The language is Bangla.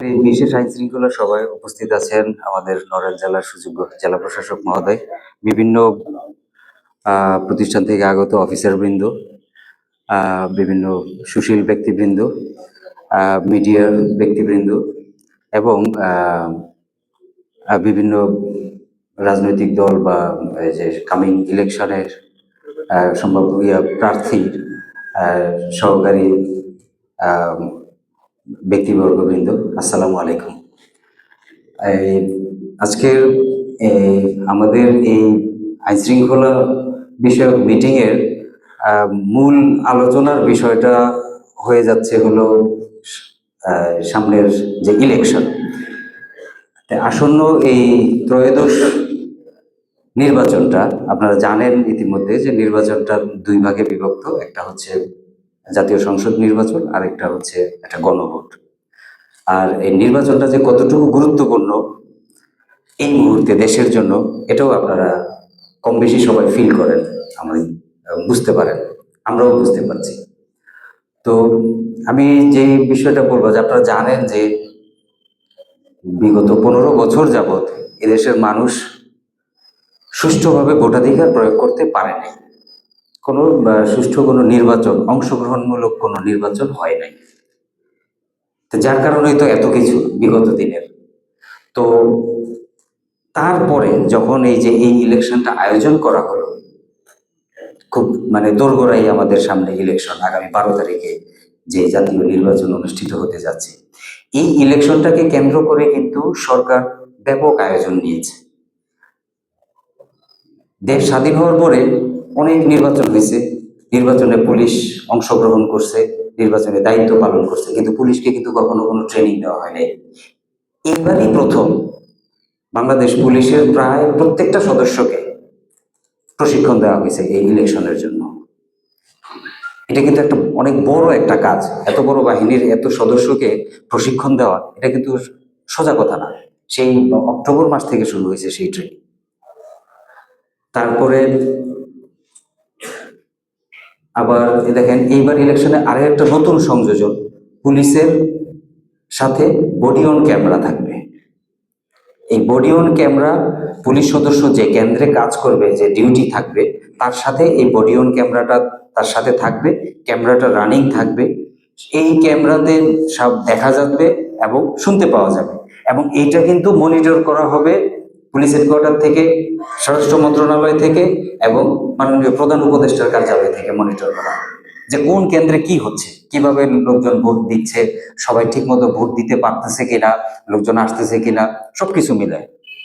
এই বিশেষ আইন শৃঙ্খলা সভায় উপস্থিত আছেন আমাদের নড়াইল জেলার সুযোগ্য জেলা প্রশাসক মহোদয়, বিভিন্ন প্রতিষ্ঠান থেকে আগত অফিসার বৃন্দ বিভিন্ন সুশীল ব্যক্তিবৃন্দ মিডিয়ার ব্যক্তিবৃন্দ এবং বিভিন্ন রাজনৈতিক দল বা এই যে কামিং ইলেকশনের সম্ভাব্য প্রার্থীর সহকারী ব্যক্তিবর্গবৃন্দ, আসসালামু আলাইকুম। আজকের আমাদের এই আইন শৃঙ্খলা বিষয়ক মিটিংয়ের মূল আলোচনার বিষয়টা হয়ে যাচ্ছে হলো সামনের যে ইলেকশন। আসন্ন এই ত্রয়োদশ নির্বাচনটা, আপনারা জানেন ইতিমধ্যে যে নির্বাচনটা দুই ভাগে বিভক্ত, একটা হচ্ছে জাতীয় সংসদ নির্বাচন আর একটা হচ্ছে একটা গণভোট। আর এই নির্বাচনটা যে কতটুকু গুরুত্বপূর্ণ, এই মুহূর্তে দেশের জন্য এটাও আপনারা কম বেশি সবাই ফিল করেন, আমি বুঝতে পারেন, আমরাও বুঝতে পারছি। তো আমি যে বিষয়টা বলব যে আপনারা জানেন যে বিগত পনেরো বছর যাবৎ এদেশের মানুষ সুষ্ঠুভাবে ভোটাধিকার প্রয়োগ করতে পারে নাই কোনো সুষ্ঠু কোনো নির্বাচন, অংশগ্রহণমূলক কোনো নির্বাচন হয় নাই। তো যার কারণেই তো এত কিছু বিগত দিনের। তো তারপরে যখন এই যে এই ইলেকশনটা আয়োজন করা হলো, খুব মানে দোরগোড়াই আমাদের সামনে ইলেকশন, আগামী বারো তারিখে যে জাতীয় নির্বাচন অনুষ্ঠিত হতে যাচ্ছে, এই ইলেকশনটাকে কেন্দ্র করে কিন্তু সরকার ব্যাপক আয়োজন নিয়েছে। দেশ স্বাধীন হওয়ার পরে অনেক নির্বাচন হয়েছে। নির্বাচনে পুলিশ অংশগ্রহণ করছে, নির্বাচনে দায়িত্ব পালন করছে, কিন্তু পুলিশকে কিন্তু কখনো কোনো ট্রেনিং দেওয়া হয়নি এইবারই প্রথম বাংলাদেশ পুলিশের প্রায় প্রত্যেকটা সদস্যকে প্রশিক্ষণ দেওয়া হয়েছে এই ইলেকশনের জন্য। এটা কিন্তু একটা অনেক বড় একটা কাজ। এত বড় বাহিনীর এত সদস্যকে প্রশিক্ষণ দেওয়া, এটা কিন্তু সোজা কথা না। সেই অক্টোবর মাস থেকে শুরু হয়েছে সেই ট্রেনিং তারপরে আবার দেখেন, এইবার ইলেকশনে আরও একটা নতুন সংযোজন, পুলিশের সাথে বডি অন ক্যামেরা থাকবে। এই বডি অন ক্যামেরা পুলিশ সদস্য যে কেন্দ্রে কাজ করবে, যে ডিউটি থাকবে, তার সাথে এই বডি অন ক্যামেরাটা তার সাথে থাকবে ক্যামেরাটা রানিং থাকবে। এই ক্যামেরাতে সব দেখা যাবে এবং শুনতে পাওয়া যাবে। এবং এইটা কিন্তু মনিটর করা হবে পুলিশ হেডকোয়ার্টার থেকে, স্বরাষ্ট্র মন্ত্রণালয় থেকে এবং মাননীয় প্রধান উপদেষ্টার কার্যালয় থেকে মনিটর করা। যে কোন কেন্দ্রে কি হচ্ছে, কীভাবে লোকজন ভোট দিচ্ছে, সবাই ঠিক মতো ভোট দিতে পারতেছে কিনা, লোকজন আসতেছে কিনা, সবকিছু মিলায়।